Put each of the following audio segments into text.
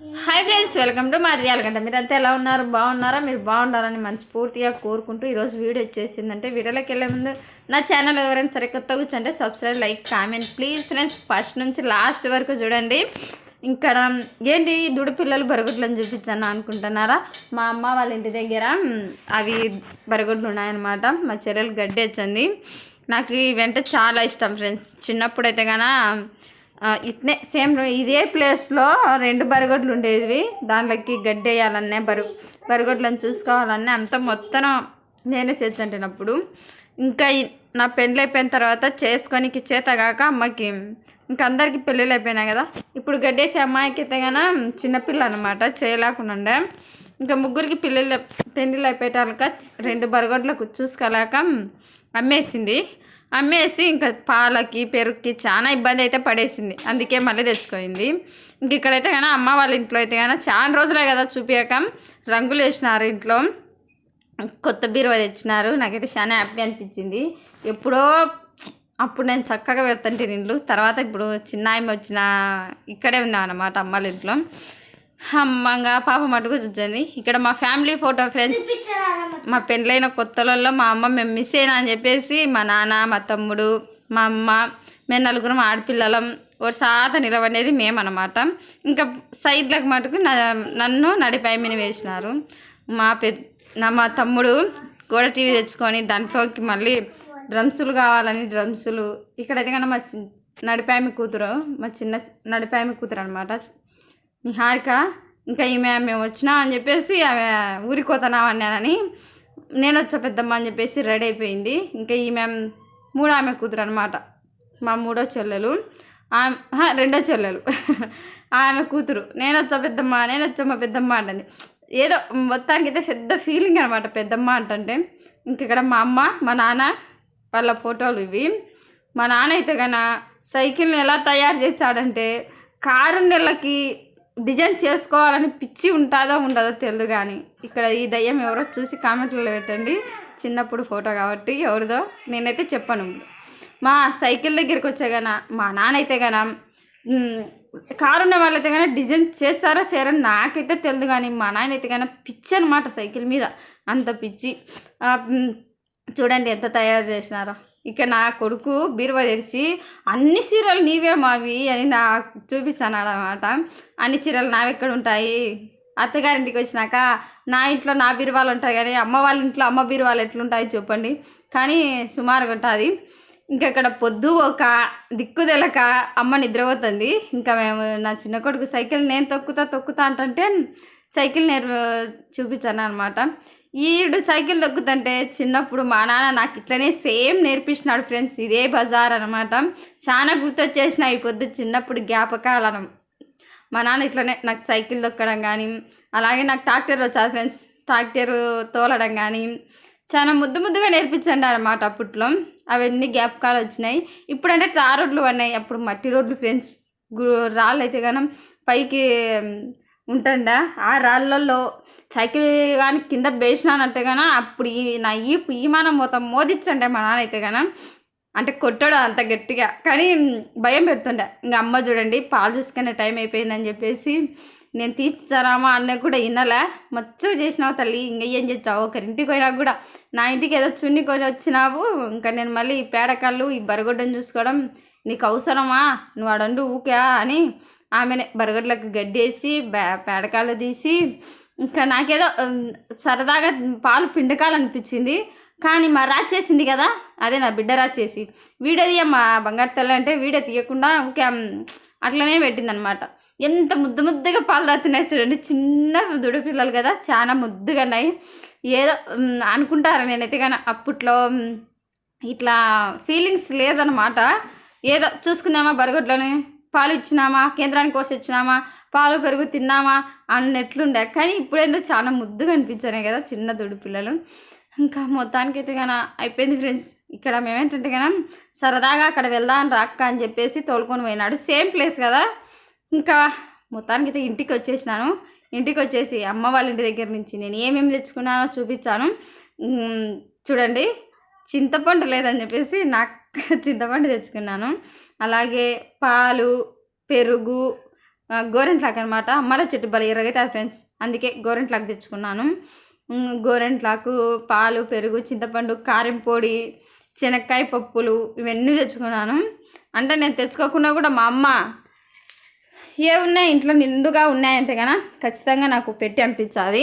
Hi friends welcome to మాది అలగంట మీరంతా ఎలా ఉన్నారు? బాగున్నారా? మీరు బాగుండాలని మనస్ఫూర్తిగా కోరుకుంటూ ఈరోజు వీడియో వచ్చేసిందంటే వీడియోలోకి వెళ్ళే ముందు నా ఛానల్ ఎవరైనా సరే కొత్త కూర్చుంటే subscribe like comment please friends first నుంచి లాస్ట్ వరకు చూడండి. ఇక్కడ ఏంటి దుడు పిల్లలు బరగుడ్లను చూపించాను అనుకుంటున్నారా? మా అమ్మ వాళ్ళ ఇంటి దగ్గర అవి బరగుడ్లు ఉన్నాయన్నమాట. మా చెల్లెలు గడ్డి వచ్చింది. నాకు ఇవంటే చాలా ఇష్టం ఫ్రెండ్స్ చిన్నప్పుడు అయితే కానీ ఇట్నే సేమ్ ఇదే ప్లేస్లో రెండు బరిగొడ్లు ఉండేవి దాంట్లోకి గడ్డి వేయాలన్నా బరు బరిగొడ్లను చూసుకోవాలన్నా అంత మొత్తం నేనే చేర్చంటినప్పుడు ఇంకా నా పెళ్ళి అయిపోయిన తర్వాత చేసుకొనికి చేతగాక అమ్మకి ఇంకా అందరికి పెళ్ళిళ్ళు అయిపోయినాయి కదా. ఇప్పుడు గడ్డేసి అమ్మాయికి అయితే చిన్నపిల్ల అనమాట చేయలేకుండా ఉండే. ఇంకా ముగ్గురికి పిల్లలు పెళ్ళిళ్ళు అయిపోయేటాక రెండు బరగొడ్లకు చూసుకోలేక అమ్మేసింది. అమ్మేసి ఇంకా పాలకి పెరుగుకి చాలా ఇబ్బంది అయితే పడేసింది. అందుకే మళ్ళీ తెచ్చుకోయింది ఇంక ఇక్కడైతే కానీ అమ్మ వాళ్ళ ఇంట్లో అయితే కానీ చాలా రోజులే కదా చూపించక రంగులు వేసినారు ఇంట్లో. కొత్త బీరువా తెచ్చినారు. నాకైతే చాలా హ్యాపీ అనిపించింది. ఎప్పుడో అప్పుడు నేను చక్కగా పెడతాంటే ఇండ్లు తర్వాత ఇప్పుడు చిన్న ఆమె వచ్చిన ఇక్కడే ఉన్నాం అన్నమాట అమ్మాళ్ళ ఇంట్లో. అమ్మంగా పాప మటుకు చూద్దండి ఇక్కడ మా ఫ్యామిలీ ఫోటో ఫ్రెండ్స్ మా పెళ్ళైన కొత్తలలో మా అమ్మ మేము మిస్ అయినా అని చెప్పేసి మా నాన్న మా తమ్ముడు మా అమ్మ మేము నలుగురం ఆడపిల్లలం ఒక సాత నిలవనేది మేమన్నమాట. ఇంకా సైడ్లకు మటుకు నన్ను నడిపాయి మీద వేసినారు. మా పె నా మా తమ్ముడు గోడ టీవీ తెచ్చుకొని దాంట్లోకి మళ్ళీ డ్రమ్సులు కావాలని డ్రమ్సులు. ఇక్కడైతే కన్నా మా చి- నడిపామి కూతురు మా చిన్న నడిపామి కూతురు అనమాట నిహారిక ఇంకా ఈమె మేము వచ్చినా అని చెప్పేసి ఆమె ఊరికి పోతున్నాం అన్నానని నేను వచ్చా పెద్దమ్మ అని చెప్పేసి రెడీ అయిపోయింది. ఇంకా ఈమె మూడో ఆమె కూతురు అనమాట మా మూడో చెల్లెలు ఆమె రెండో చెల్లెలు. ఆమె కూతురు నేను వచ్చా పెద్దమ్మ నేను వచ్చా మా పెద్దమ్మ అంటుంది. ఏదో మొత్తానికి అయితే పెద్ద ఫీలింగ్ అనమాట పెద్దమ్మ అంటే ఇంక ఇక్కడ మా అమ్మ మా నాన్న వాళ్ళ ఫోటోలు ఇవి. మా నాన్న అయితే కన సైకిల్ని ఎలా తయారు చేశాడంటే కారు నెలకి డిజైన్ చేసుకోవాలని పిచ్చి ఉంటుందో ఉండదో తెలియదు కానీ ఇక్కడ ఈ దయ్యం ఎవరో చూసి కామెంట్లో పెట్టండి. చిన్నప్పుడు ఫోటో కాబట్టి ఎవరిదో నేనైతే చెప్పను. మా సైకిల్ దగ్గరికి వచ్చే గన మా నాన్న అయితే గన కారు ఉన్న వాళ్ళైతే కానీ డిజైన్ చేస్తారో చేయరని నాకైతే తెలియదు కానీ మా నాయన అయితే కానీ పిచ్చి అనమాట సైకిల్ మీద. అంత పిచ్చి. చూడండి ఎంత తయారు చేసినారో. ఇక నా కొడుకు బీరువా తెరిచి అన్ని చీరలు నీవే మావి అని నా చూపించాను అనమాట అన్ని చీరలు నావెక్కడ ఉంటాయి? అత్తగారింటికి వచ్చినాక నా ఇంట్లో నా బీరువాలు ఉంటాయి కానీ అమ్మ వాళ్ళ ఇంట్లో అమ్మ బీరువాలు ఎట్లుంటాయి చెప్పండి. కానీ సుమారుగా ఉంటుంది. ఇంకా ఇక్కడ పొద్దు ఒక దిక్కు తెలక అమ్మ నిద్రపోతుంది. ఇంకా మేము నా చిన్న కొడుకు సైకిల్ నేను తొక్కుతా తొక్కుతా అంటే సైకిల్ నేర్ చూపించాను అనమాట ఈడు సైకిల్ దొక్కుతుంటే చిన్నప్పుడు మా నాన్న నాకు ఇట్లనే సేమ్ నేర్పించినాడు ఫ్రెండ్స్ ఇదే బజార్ అనమాట చాలా గుర్తొచ్చేసిన ఈ పొద్దు చిన్నప్పుడు జ్ఞాపకాలను. మా నాన్న ఇట్లనే నాకు సైకిల్ దొక్కడం కానీ అలాగే నాకు ట్రాక్టర్ వచ్చారు ఫ్రెండ్స్ ట్రాక్టర్ తోలడం కానీ చాలా ముద్దు ముద్దుగా నేర్పించండి అనమాట అప్పట్లో. అవన్నీ జ్ఞాపకాలు వచ్చినాయి. ఇప్పుడంటే తా రోడ్లు ఉన్నాయి అప్పుడు మట్టి రోడ్లు ఫ్రెండ్స్. గు- రాళ్ళు అయితే కానీ పైకి ఉంటుండా? ఆ రాళ్ళల్లో సైకిల్ కానీ కింద వేసినానంటే కానీ అప్పుడు ఈ నా ఈ ఈమానం మొత్తం మోదిచ్చండే మా నాన్న అయితే కానీ అంటే కొట్టాడు అంత గట్టిగా. కానీ భయం పెడుతుండే. ఇంకా అమ్మ చూడండి పాలు చూసుకునే టైం అయిపోయిందని చెప్పేసి నేను తీర్చారామా అన్న కూడా వినలే మచ్చగా చేసినావు తల్లి ఇంకా ఏం చేస్తావు? ఒకరింటికి పోయినా కూడా నా ఇంటికి ఏదో చున్ని కొని వచ్చినావు. ఇంకా నేను మళ్ళీ ఈ పేడకాళ్ళు ఈ బరగొడ్డని చూసుకోవడం నీకు అవసరమా? నువ్వు అడండు ఊకా అని ఆమెనే బరగడ్లకు గడ్డేసి పేడకాలు తీసి ఇంకా నాకేదో సరదాగా పాలు పిండకాలనిపించింది. కానీ మా రాచేసింది కదా అదే నా బిడ్డ రాచేసి వీడియో తీయమ్మా బంగారు తల్లి అంటే వీడియో తీయకుండా ఇంకే అట్లనే పెట్టిందనమాట. ఎంత ముద్దు ముద్దుగా పాలు తాగుతున్నాయి చూడండి. చిన్న దుడి పిల్లలు కదా చాలా ముద్దుగా ఉన్నాయి. ఏదో ఉమ్, అనుకుంటారా నేనైతే కానీ అప్పట్లో ఇట్లా ఫీలింగ్స్ లేదనమాట. ఏదో చూసుకున్నామా బరగొడ్లని? పాలు ఇచ్చినామా? కేంద్రానికి కోసి ఇచ్చినామా? పాలు పెరుగు తిన్నామా? అన్నట్లుండే. కానీ ఇప్పుడైతే చాలా ముద్దుగా అనిపించాయి కదా చిన్న దొడు పిల్లలు. ఇంకా మొత్తానికి అయితే కానీ అయిపోయింది ఫ్రెండ్స్. ఇక్కడ మేమేంటంటే కానీ సరదాగా అక్కడ వెళ్దాం రాక్క అని చెప్పేసి తోలుకొని పోయినాడు. సేమ్ ప్లేస్ కదా. ఇంకా మొత్తానికి అయితే ఇంటికి వచ్చేసినాను. ఇంటికి వచ్చేసి అమ్మ వాళ్ళ ఇంటి దగ్గర నుంచి నేను ఏమేమి తెచ్చుకున్నానో చూపించాను. చూడండి. చింతపండు లేదని చెప్పేసి నాకు చింతపండు తెచ్చుకున్నాను. అలాగే పాలు పెరుగు గోరెంట్లాక్ అనమాట అమ్మల చెట్టు బలి ఎరగైతే ఫ్రెండ్స్. అందుకే గోరెంట్లాక్ తెచ్చుకున్నాను. గోరెంట్లాకు పాలు పెరుగు చింతపండు కారం పొడి శనక్కాయ పప్పులు ఇవన్నీ తెచ్చుకున్నాను. అంటే నేను తెచ్చుకోకుండా కూడా మా అమ్మ ఏ ఉన్నాయి ఇంట్లో నిండుగా ఉన్నాయంటే కదా ఖచ్చితంగా నాకు పెట్టి అనిపించాలి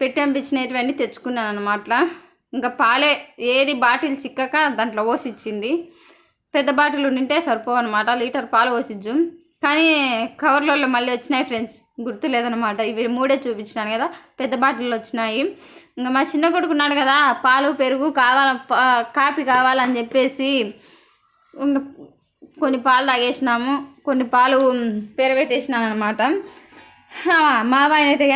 పెట్టి అనిపించినటువన్నీ తెచ్చుకున్నాను అనమాట ఇంకా పాలే ఏది బాటిల్ చిక్కక దాంట్లో పోసిచ్చింది. పెద్ద బాటిల్ ఉండింటే సరిపోవు అనమాట లీటర్ పాలు పోసిచ్చు. కానీ కవర్లలో మళ్ళీ వచ్చినాయి ఫ్రెండ్స్ గుర్తు లేదనమాట ఇవి మూడే చూపించినాను కదా పెద్ద బాటిల్లో వచ్చినాయి. ఇంకా మా చిన్న కొడుకు ఉన్నాడు కదా పాలు పెరుగు కావాల పా- కాపీ కావాలని చెప్పేసి ఇంకా కొన్ని పాలు తాగేసినాము కొన్ని పాలు పెరగబెట్టేసినాను అనమాట మా ఆయన అయితే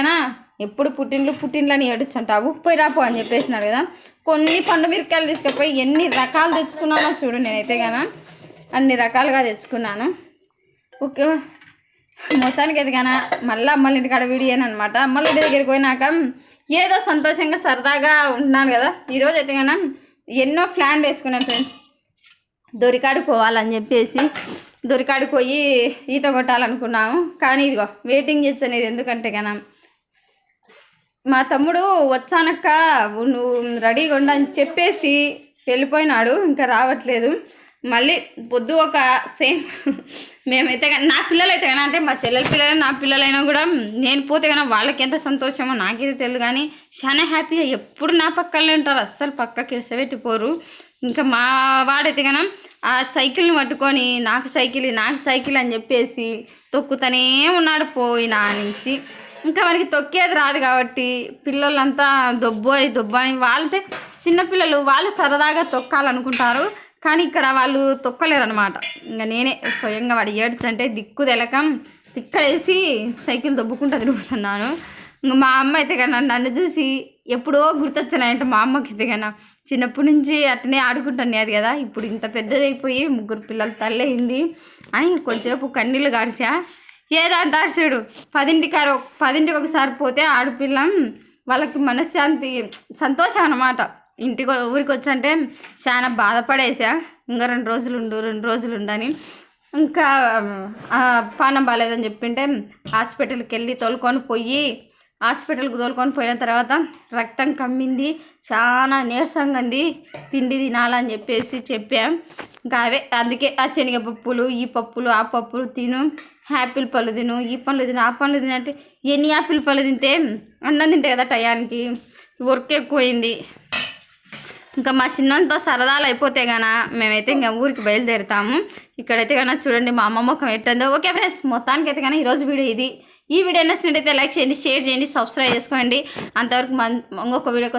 ఎప్పుడు పుట్టిండ్లు పుట్టిండ్లని ఏడుచుంటావు? పోయి రాపు అని చెప్పేసినాడు కదా. కొన్ని పండు మిరకాయలు తీసుకుపోయి ఎన్ని రకాలు తెచ్చుకున్నానో చూడు నేనైతే కన్నా అన్ని రకాలుగా తెచ్చుకున్నాను. ఓకే. మొత్తానికి అయితే మళ్ళీ అమ్మల ఇంటికాడ వీడియోని అనమాట అమ్మల ఇంటి దగ్గరికి పోయినాక ఏదో సంతోషంగా సరదాగా ఉంటున్నాను కదా. ఈరోజు అయితే కానీ ఎన్నో ప్లాన్ వేసుకున్నాను ఫ్రెండ్స్. దొరికాడికి పోవాలని చెప్పేసి దొరికాడికి పోయి ఈత కొట్టాలనుకున్నాము. కానీ ఇదిగో వెయిటింగ్ చేస్తాను ఎందుకంటే కానీ మా తమ్ముడు వచ్చానక్క నువ్వు రెడీగా ఉండని చెప్పేసి వెళ్ళిపోయినాడు ఇంకా రావట్లేదు. మళ్ళీ పొద్దు ఒక సేమ్ మేమైతే కానీ నా పిల్లలు అయితే కానీ అంటే మా చెల్లెల పిల్లలు నా పిల్లలైనా కూడా నేను పోతే కానీ వాళ్ళకి ఎంత సంతోషమో నాకైతే తెలియదు కానీ చాలా హ్యాపీగా ఎప్పుడు నా పక్కనే ఉంటారు అస్సలు పక్కకి ఇసబెట్టిపోరు ఇంకా మా వాడైతే కానీ ఆ సైకిల్ని పట్టుకొని నాకు సైకిల్ నాకు సైకిల్ అని చెప్పేసి తొక్కుతూనే ఉన్నాడు పోయినా నుంచి. ఇంకా మనకి తొక్కేది రాదు కాబట్టి పిల్లలంతా దొబ్బు అని దొబ్బు అని వాళ్ళతే చిన్నపిల్లలు వాళ్ళు సరదాగా తొక్కాలనుకుంటారు. కానీ ఇక్కడ వాళ్ళు తొక్కలేరు అనమాట ఇంకా నేనే స్వయంగా వాడు ఏడ్చంటే దిక్కు తెలకం తిక్కలేసి సైకిల్ దొబ్బుకుంటూ తిరుగుతున్నాను. ఇంకా మా అమ్మ అయితే కన్నా నన్ను చూసి ఎప్పుడో గుర్తొచ్చినాయంటే మా అమ్మకి అయితే కన్నా చిన్నప్పటి నుంచి అట్నే ఆడుకుంటున్నది కదా ఇప్పుడు ఇంత పెద్దదైపోయి ముగ్గురు పిల్లలు తల్లయింది అని కొంచెంసేపు కన్నీళ్ళు గారిసా ఏదో చూడు పదింటికారు పదింటికి ఒకసారి పోతే ఆడపిల్ల వాళ్ళకి మనశ్శాంతి సంతోషం అనమాట ఇంటికి ఊరికి వచ్చంటే చాలా బాధపడేసా ఇంకా రెండు రోజులు ఉండు రెండు రోజులు ఉండని ఇంకా పానం బాగాలేదని చెప్పింటే హాస్పిటల్కి వెళ్ళి తోలుకొని పోయి హాస్పిటల్కి తోలుకొని పోయిన తర్వాత రక్తం కమ్మింది చాలా నీరసంగా ఉంది తిండి తినాలని చెప్పేసి చెప్పాం. ఇంకా అవే అందుకే ఆ శనగపప్పులు ఈ పప్పులు ఆ పప్పులు తిను. యాపిల్ పళ్ళు తిను ఈ పళ్ళు తిను ఆ పళ్ళు తిను అంటే ఎన్ని యాపిల్ పళ్ళు తింటే అన్నం తింటే కదా టయానికి. వర్క్ ఎక్కువైంది. ఇంకా మా చిన్నంతో సరదాలు అయిపోతే గాన మేమైతే ఇంకా ఊరికి బయలుదేరుతాము. ఇక్కడైతే కన్నా చూడండి మా అమ్మ ముఖం ఎట్టందో ఓకే ఫ్రెండ్స్ మొత్తానికి అయితే కానీ ఈరోజు వీడియో ఇది. ఈ వీడియో నచ్చినట్టయితే లైక్ చేయండి షేర్ చేయండి సబ్స్క్రైబ్ చేసుకోండి. అంతవరకు మన ఇంకొక వీడియో